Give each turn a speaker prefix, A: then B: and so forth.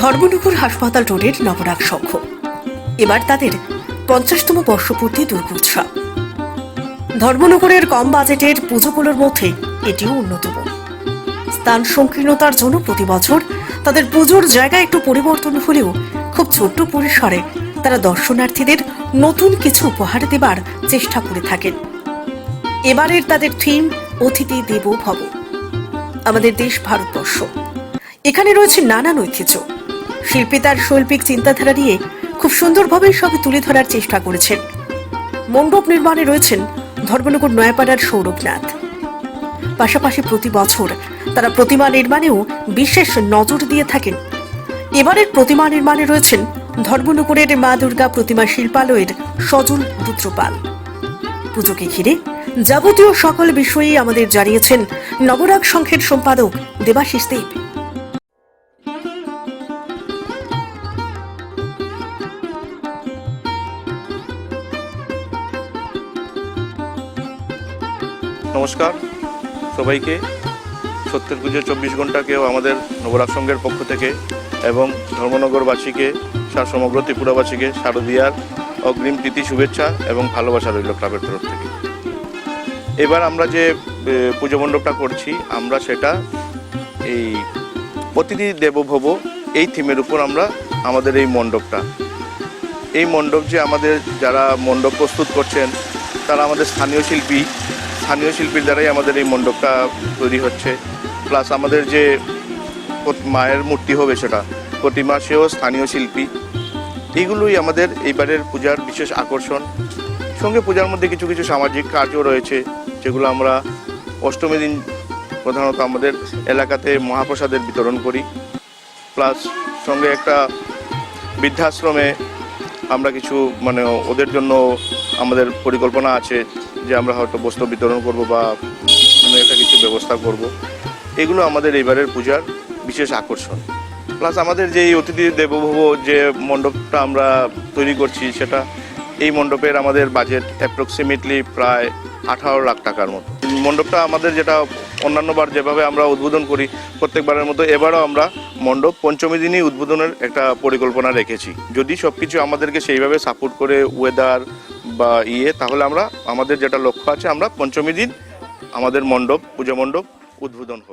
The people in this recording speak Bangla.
A: ধর্মনগর হাসপাতাল রোডের নবরাগ সংঘ। এবার তাদের পঞ্চাশতম বর্ষপূর্তি দুর্গোৎসব। ধর্মনগরের কম বাজেটের পুজোগুলোর মধ্যে এটিও অন্যতম। স্থান সংকীর্ণতার জন্য প্রতি বছর তাদের পুজোর জায়গা একটু পরিবর্তন হলেও খুব ছোট্ট পরিসরে তারা দর্শনার্থীদের নতুন কিছু উপহার দেবার চেষ্টা করে থাকেন। এবারের তাদের থিম, অতিথি দেব ভব আমাদের দেশ ভারতবর্ষ। এখানে রয়েছে নানান ঐতিহ্য। শিল্পী তার শৈল্পিক চিন্তাধারা নিয়ে খুব সুন্দরভাবে সবই তুলে ধরার চেষ্টা করেছেন। মণ্ডপ নির্মাণে রয়েছেন ধর্মনগর নয়াপাড়ার সৌরভনাথ। পাশাপাশি প্রতি বছর তারা প্রতিমা নির্মাণেও বিশেষ নজর দিয়ে থাকেন। এবারের প্রতিমা নির্মাণে রয়েছেন ধর্মনগরের মা দুর্গা প্রতিমা শিল্পালয়ের সজল রুদ্রপাল। পুজোকে ঘিরে যাবতীয় সকল বিষয়েই আমাদের জানিয়েছেন নবরাগ সংঘের সম্পাদক দেবাশিস দেব।
B: নমস্কার, সবাইকে সত্যের পুজো চব্বিশ ঘন্টাকেও আমাদের নবরাগ সংঘের পক্ষ থেকে এবং ধর্মনগরবাসীকে সমগ্র ত্রিপুরাবাসীকে শারদীয়ার অগ্রিম প্রীতি, শুভেচ্ছা এবং ভালোবাসা রইল ক্লাবের তরফ থেকে। এবার আমরা যে পুজো মণ্ডপটা করছি, আমরা সেটা এই অতিথি দেবভব এই থিমের উপর আমরা আমাদের এই মণ্ডপটা। এই মণ্ডপ যে আমাদের যারা মণ্ডপ প্রস্তুত করছেন, তারা আমাদের স্থানীয় শিল্পী। স্থানীয় শিল্পীর দ্বারাই আমাদের এই মণ্ডপটা তৈরি হচ্ছে। প্লাস আমাদের যে মায়ের মূর্তি হবে সেটা। প্রতিমা সেও স্থানীয় শিল্পী। এইগুলোই আমাদের এইবারের পূজার বিশেষ আকর্ষণ। সঙ্গে পূজার মধ্যে কিছু কিছু সামাজিক কাজও রয়েছে, যেগুলো আমরা অষ্টমী দিন প্রধানত আমাদের এলাকাতে মহাপ্রসাদের বিতরণ করি। প্লাস সঙ্গে একটা বৃদ্ধাশ্রমে আমরা কিছু মানে ওদের জন্য আমাদের পরিকল্পনা আছে যে আমরা হয়তো বস্ত্র বিতরণ করব বা কোনো একটা কিছু ব্যবস্থা করব। এগুলো আমাদের এবারের পূজার বিশেষ আকর্ষণ। প্লাস আমাদের যে অতিথি দেবভব যে মণ্ডপটা আমরা তৈরি করছি, সেটা এই মণ্ডপের আমাদের বাজেট অ্যাপ্রক্সিমেটলি প্রায় আঠারো লাখ টাকার মতো। মণ্ডপটা আমাদের যেটা অন্যান্যবার যেভাবে আমরা উদ্বোধন করি, প্রত্যেকবারের মতো এবারও আমরা মণ্ডপ পঞ্চমী দিনই উদ্বোধনের একটা পরিকল্পনা রেখেছি। যদি সব কিছু আমাদেরকে সেইভাবে সাপোর্ট করে ওয়েদার বা ইয়ে তাহলে আমরা, আমাদের যেটা লক্ষ্য আছে, আমরা পঞ্চমী দিন আমাদের মণ্ডপ, পূজা মণ্ডপ উদ্বোধন হবে।